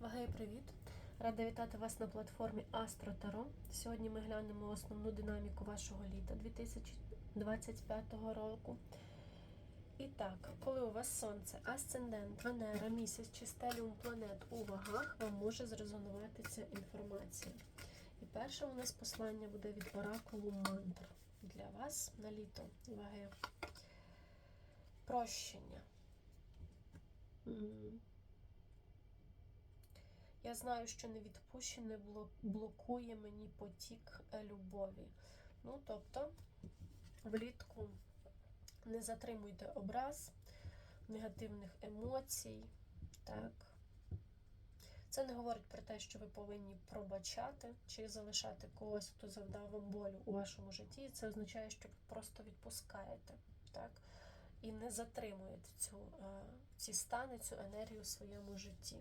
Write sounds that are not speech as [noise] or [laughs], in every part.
Ваги, привіт! Рада вітати вас на платформі Астро Таро. Сьогодні ми глянемо основну динаміку вашого літа 2025 року. І так, коли у вас сонце, асцендент, Венера, місяць чи стеліум планет у вагах, вам може зрезонувати ця інформація. І перше у нас послання буде від оракулу мантр для вас на літо. Ваги. Прощення. Я знаю, що невідпущене блокує мені потік е, любові. Ну, тобто, влітку не затримуйте образ, негативних емоцій. Так. Це не говорить про те, що ви повинні пробачати чи залишати когось, хто завдав вам болю у вашому житті. Це означає, що ви просто відпускаєте. Так? І не затримуєте цю, е, ці стани, цю енергію у своєму житті.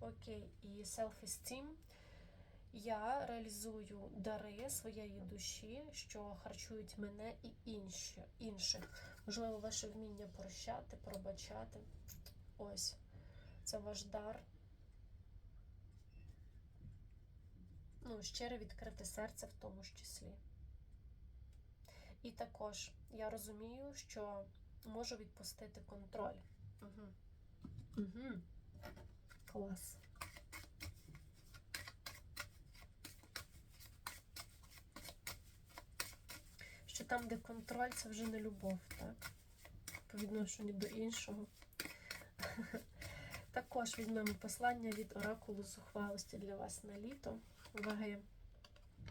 Окей, і self-esteem. Я реалізую дари своєї душі, що харчують мене і інші, інших. Можливо, ваше вміння прощати, пробачати. Ось. Це ваш дар. Ну, щире відкрите серце в тому ж числі. І також я розумію, що можу відпустити контроль. Угу. Угу. Клас. Що там, де контроль, це вже не любов, так? По відношенню до іншого. [laughs] Також візьмемо послання від оракулу зухвалості для вас на літо. Ваги.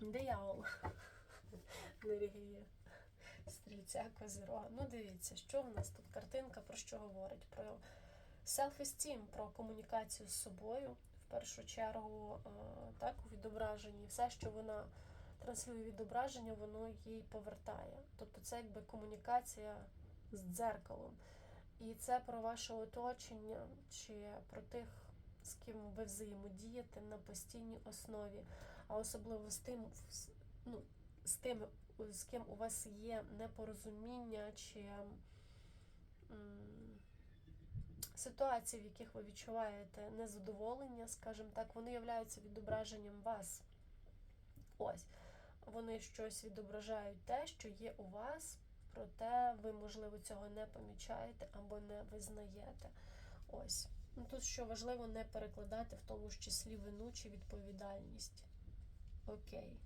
Диявол. [laughs] Енергія. Стрільця Козирога. Ну, дивіться, що в нас тут картинка про що говорить? Про self-esteem, про комунікацію з собою, в першу чергу, е, так, у відображенні. Все, що вона транслює відображення, воно їй повертає. Тобто це якби комунікація з дзеркалом. І це про ваше оточення чи про тих, з ким ви взаємодієте на постійній основі, а особливо з тим, ну, з тими, з ким у вас є непорозуміння чи ситуації, в яких ви відчуваєте незадоволення, скажімо так, вони являються відображенням вас. Ось. Вони щось відображають те, що є у вас, проте ви, можливо, цього не помічаєте або не визнаєте. Ось. Ну, Тут що важливо не перекладати в тому ж числі вину чи відповідальність. Окей.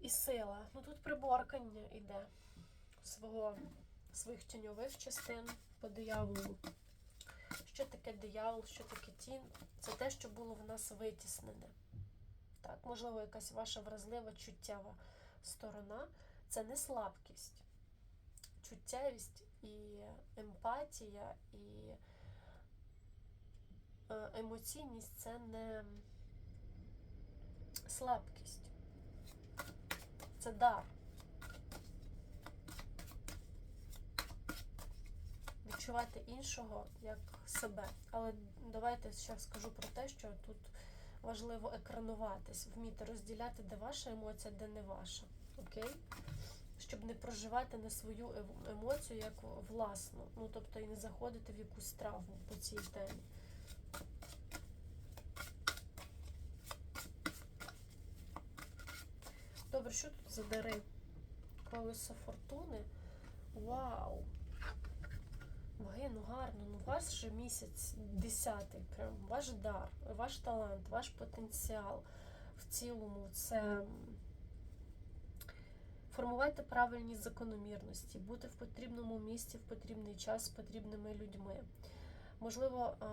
І сила. Ну тут приборкання йде свого, своїх тіньових частин по дияволу. Що таке диявол, що таке тінь? Це те, що було в нас витіснене. Так, можливо, якась ваша вразлива чуттєва сторона. Це не слабкість. Чуттєвість і емпатія, і е, емоційність це не слабкість. Це дар. Відчувати іншого як себе. Але давайте ще скажу про те, що тут важливо екрануватись, вміти розділяти, де ваша емоція, де не ваша. Окей? Щоб не проживати на свою ем- емоцію як власну. Ну, тобто і не заходити в якусь травму по цій темі. Добре, що тут за дари? Колесо фортуни. Вау! Ваги, ну гарно, ну ваш же місяць десятий, прям ваш дар, ваш талант, ваш потенціал в цілому це формувати правильні закономірності, бути в потрібному місці в потрібний час з потрібними людьми. Можливо, е,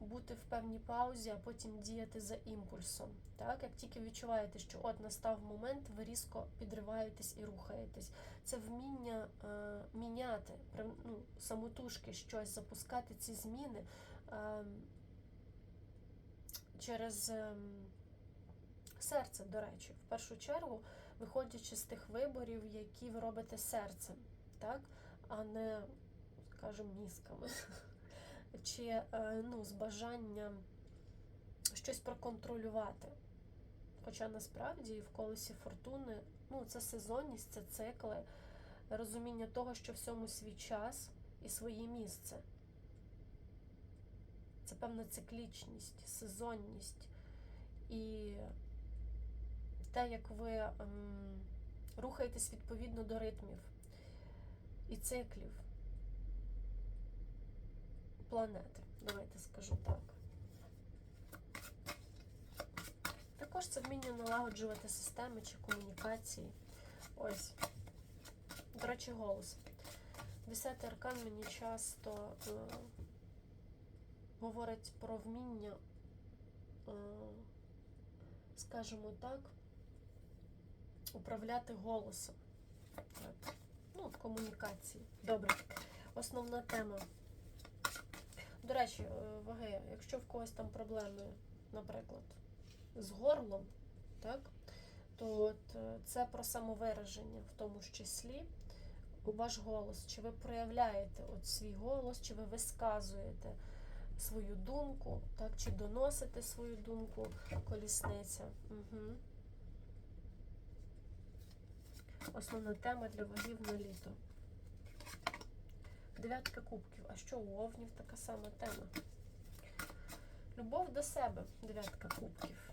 бути в певній паузі, а потім діяти за імпульсом. Так, як тільки відчуваєте, що от настав момент, ви різко підриваєтесь і рухаєтесь. Це вміння е, міняти, ну, самотужки щось, запускати ці зміни е, через серце, до речі, в першу чергу, виходячи з тих виборів, які ви робите серцем, так, а не, скажімо, мізками. [laughs] Чи е, ну, з бажанням щось проконтролювати. Хоча насправді в колесі фортуни ну, це сезонність, це цикли, розуміння того, що всьому свій час і своє місце. Це певна циклічність, сезонність і те, як ви ем, рухаєтесь відповідно до ритмів і циклів планети. Давайте скажу так. Також це вміння налагоджувати системи чи комунікації. Ось. До речі, голос. Десятий аркан мені часто е, говорить про вміння, е, скажімо так, управляти голосом. Так. Ну, комунікації. Добре. Основна тема. До речі, е, ваги, якщо в когось там проблеми, наприклад, з горлом, так, то от е, це про самовираження в тому ж числі ваш голос, чи ви проявляєте от свій голос, чи ви висказуєте свою думку, так, чи доносите свою думку колісниця. Угу. Основна тема для вагів на літо. Дев'ятка кубків. А що у овнів така сама тема? Любов до себе, дев'ятка кубків.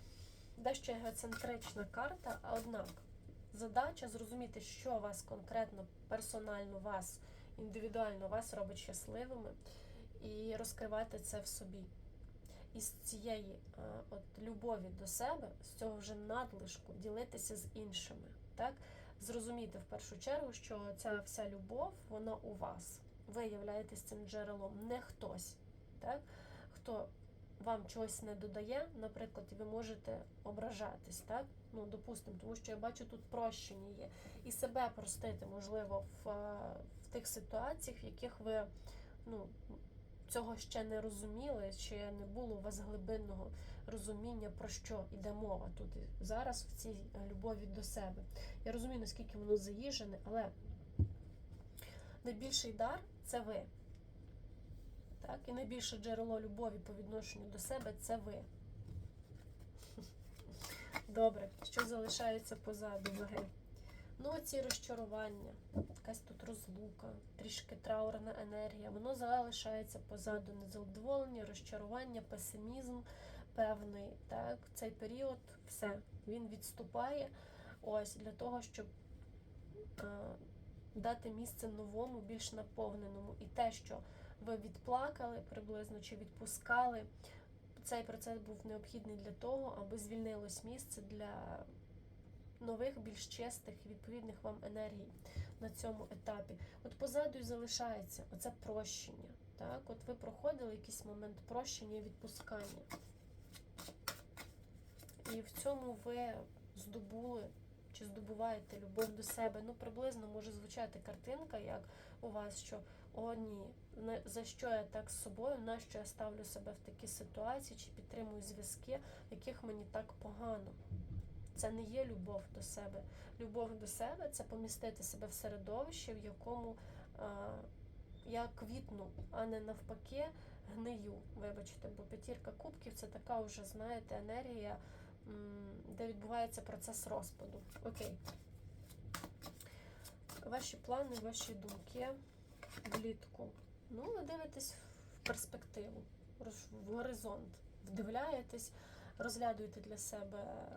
Дещо егоцентрична карта, однак задача зрозуміти, що вас конкретно, персонально вас, індивідуально вас робить щасливими, і розкривати це в собі. Із цієї а, от любові до себе, з цього вже надлишку ділитися з іншими. Так? Зрозуміти в першу чергу, що ця вся любов, вона у вас. Ви являєтесь цим джерелом, не хтось, так? хто вам чогось не додає, наприклад, і ви можете ображатись, так? Ну, допустимо, тому що я бачу тут прощення є. І себе простити, можливо, в, в тих ситуаціях, в яких ви ну, цього ще не розуміли, чи не було у вас глибинного розуміння, про що йде мова тут зараз в цій любові до себе. Я розумію, наскільки воно заїжене, але найбільший дар це ви. Так? І найбільше джерело любові по відношенню до себе це ви. [laughs] Добре, що залишається позаду ваги? Ну, ці розчарування, якась тут розлука, трішки траурна енергія, воно залишається позаду незадоволення, розчарування, песимізм певний. Так? Цей період все, він відступає ось для того, щоб е, дати місце новому, більш наповненому. І те, що ви відплакали приблизно чи відпускали. Цей процес був необхідний для того, аби звільнилось місце для нових, більш чистих і відповідних вам енергій на цьому етапі. От позаду і залишається оце прощення. Так? От ви проходили якийсь момент прощення і відпускання. І в цьому ви здобули чи здобуваєте любов до себе. Ну, приблизно може звучати картинка, як у вас, що о, ні, за що я так з собою, на що я ставлю себе в такі ситуації, чи підтримую зв'язки, яких мені так погано. Це не є любов до себе. Любов до себе це помістити себе в середовище, в якому а, я квітну, а не навпаки гнию. Вибачте, бо п'ятірка кубків це така вже, знаєте, енергія, де відбувається процес розпаду. Окей. Ваші плани, ваші думки влітку. Ну, ви дивитесь в перспективу, в горизонт, вдивляєтесь, розглядуєте для себе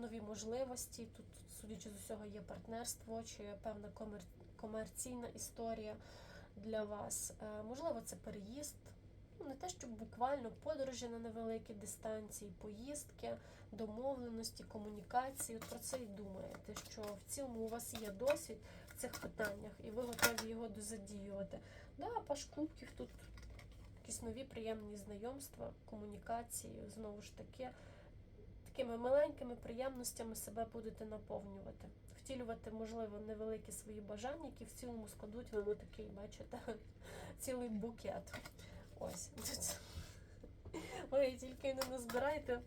нові можливості. Тут, судячи з усього, є партнерство чи певна комер... комерційна історія для вас. Е, можливо, це переїзд. Ну, не те, щоб буквально подорожі на невеликі дистанції, поїздки, домовленості, комунікації. От про це і думаєте, що в цілому у вас є досвід в цих питаннях, і ви готові його дозадіювати. Да, паш кубків тут якісь нові приємні знайомства, комунікації, знову ж таки, такими маленькими приємностями себе будете наповнювати. Втілювати, можливо, невеликі свої бажання, які в цілому складуть вам такий, бачите, [laughs] цілий букет. Ось. Ви тільки не назбирайте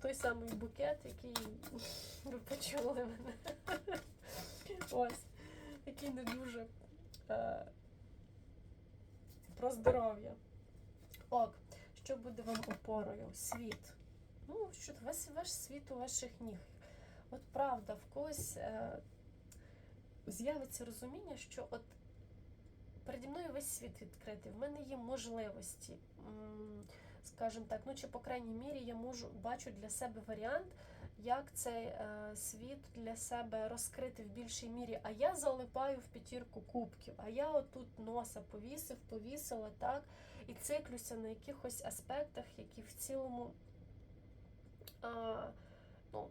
той самий букет, який ви почули мене. Ось. Який не дуже е, про здоров'я. Ок, що буде вам опорою? Світ. Ну, що весь ваш світ у ваших ніг. От правда, в когось е, з'явиться розуміння, що от переді мною весь світ відкритий, в мене є можливості, скажімо так, ну чи по крайній мірі я можу бачу для себе варіант, як цей е, світ для себе розкрити в більшій мірі. А я залипаю в п'ятірку кубків, а я отут носа повісив, повісила, так, і циклюся на якихось аспектах, які в цілому а, ну,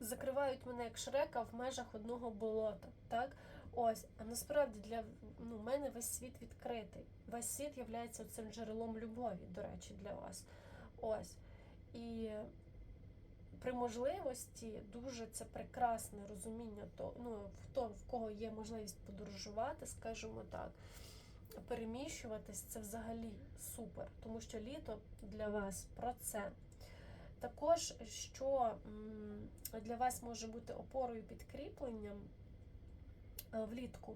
закривають мене як шрека в межах одного болота. так. Ось, а насправді для ну, мене весь світ відкритий. Весь світ є цим джерелом любові, до речі, для вас. Ось. І при можливості дуже це прекрасне розуміння, то, ну, в то, в кого є можливість подорожувати, скажімо так, переміщуватись, це взагалі супер, тому що літо для вас про це. Також, що для вас може бути опорою підкріпленням влітку,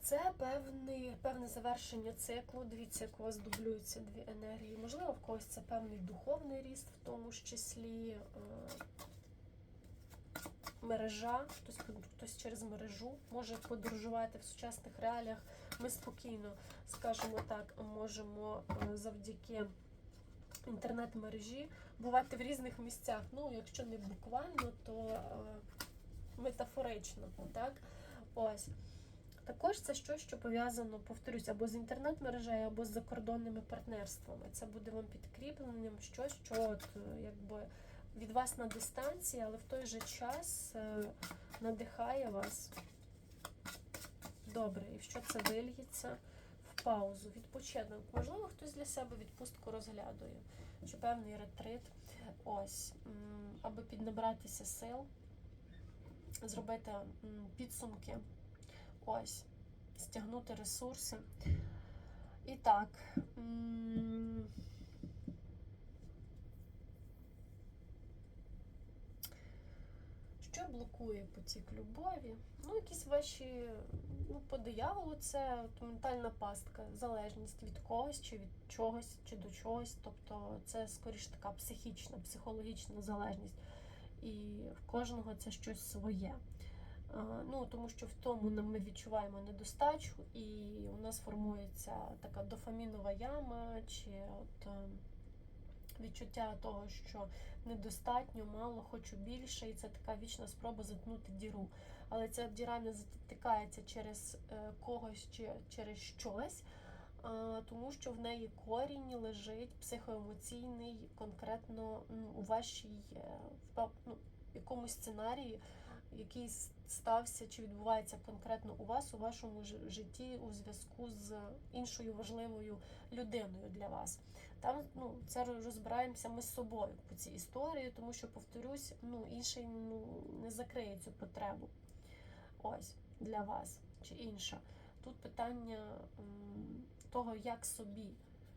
це певний, певне завершення циклу. Дивіться, як у вас дублюються дві енергії. Можливо, в когось це певний духовний ріст, в тому ж числі е, мережа, хтось, хтось через мережу може подорожувати в сучасних реаліях. Ми спокійно, скажімо так, можемо е, завдяки інтернет-мережі бувати в різних місцях. Ну, якщо не буквально, то е, метафорично. так? Ось. Також це щось, що пов'язано, повторюсь, або з інтернет-мережею, або з закордонними партнерствами. Це буде вам підкріпленням, щось, що от, е, якби від вас на дистанції, але в той же час е, надихає вас добре. І що це вильється в паузу, відпочинок. Можливо, хтось для себе відпустку розглядує, чи певний ретрит. Ось, аби піднабратися сил, зробити підсумки. Ось, стягнути ресурси. І так. Що блокує потік любові? Ну, якісь ваші, ну, по дияволу, це от ментальна пастка, залежність від когось, чи від чогось, чи до чогось. Тобто це скоріш така психічна, психологічна залежність. І в кожного це щось своє. Ну, тому що в тому ми відчуваємо недостачу, і у нас формується така дофамінова яма, чи от е, відчуття того, що недостатньо, мало, хочу більше, і це така вічна спроба заткнути діру. Але ця діра не затикається через е, когось чи через щось, тому що в неї корінь лежить психоемоційний, конкретно ну, у вашій е, ну, якомусь сценарії який стався чи відбувається конкретно у вас у вашому житті у зв'язку з іншою важливою людиною для вас. Там ну, це розбираємося ми з собою по цій історії, тому що, повторюсь, ну, інший ну, не закриє цю потребу. Ось для вас чи інша. Тут питання того, як собі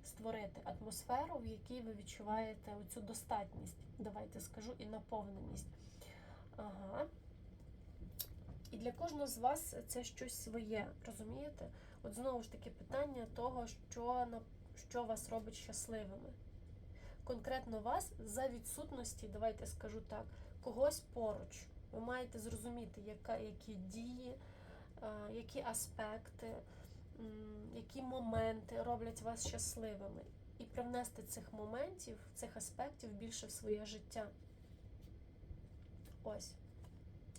створити атмосферу, в якій ви відчуваєте оцю достатність, давайте скажу, і наповненість. Ага. І для кожного з вас це щось своє, розумієте? От знову ж таки питання того, що, що вас робить щасливими. Конкретно вас за відсутності, давайте скажу так, когось поруч. Ви маєте зрозуміти, яка, які дії, які аспекти, які моменти роблять вас щасливими. І привнести цих моментів, цих аспектів більше в своє життя. Ось.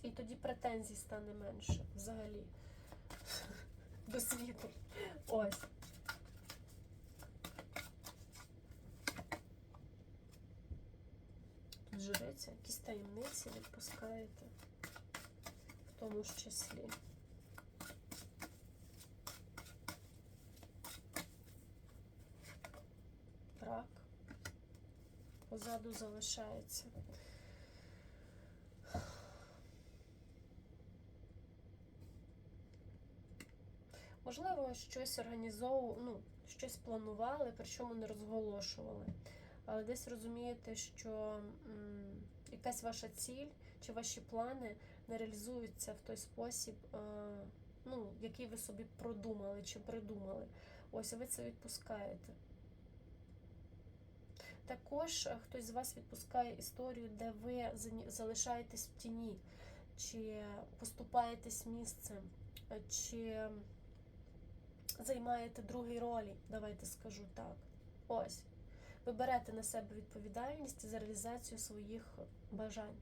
І тоді претензій стане менше взагалі [laughs] до світу. Ось. Тут жриця, якісь таємниці відпускаєте, в тому ж числі. Позаду залишається. Можливо, щось організовували, ну, щось планували, причому не розголошували. Але десь розумієте, що м, якась ваша ціль чи ваші плани не реалізуються в той спосіб, е, ну, який ви собі продумали чи придумали. Ось, ви це відпускаєте. Також е, хтось з вас відпускає історію, де ви залишаєтесь в тіні, чи поступаєтесь місцем, е, чи займаєте другі ролі, давайте скажу так. Ось. Ви берете на себе відповідальність за реалізацію своїх бажань.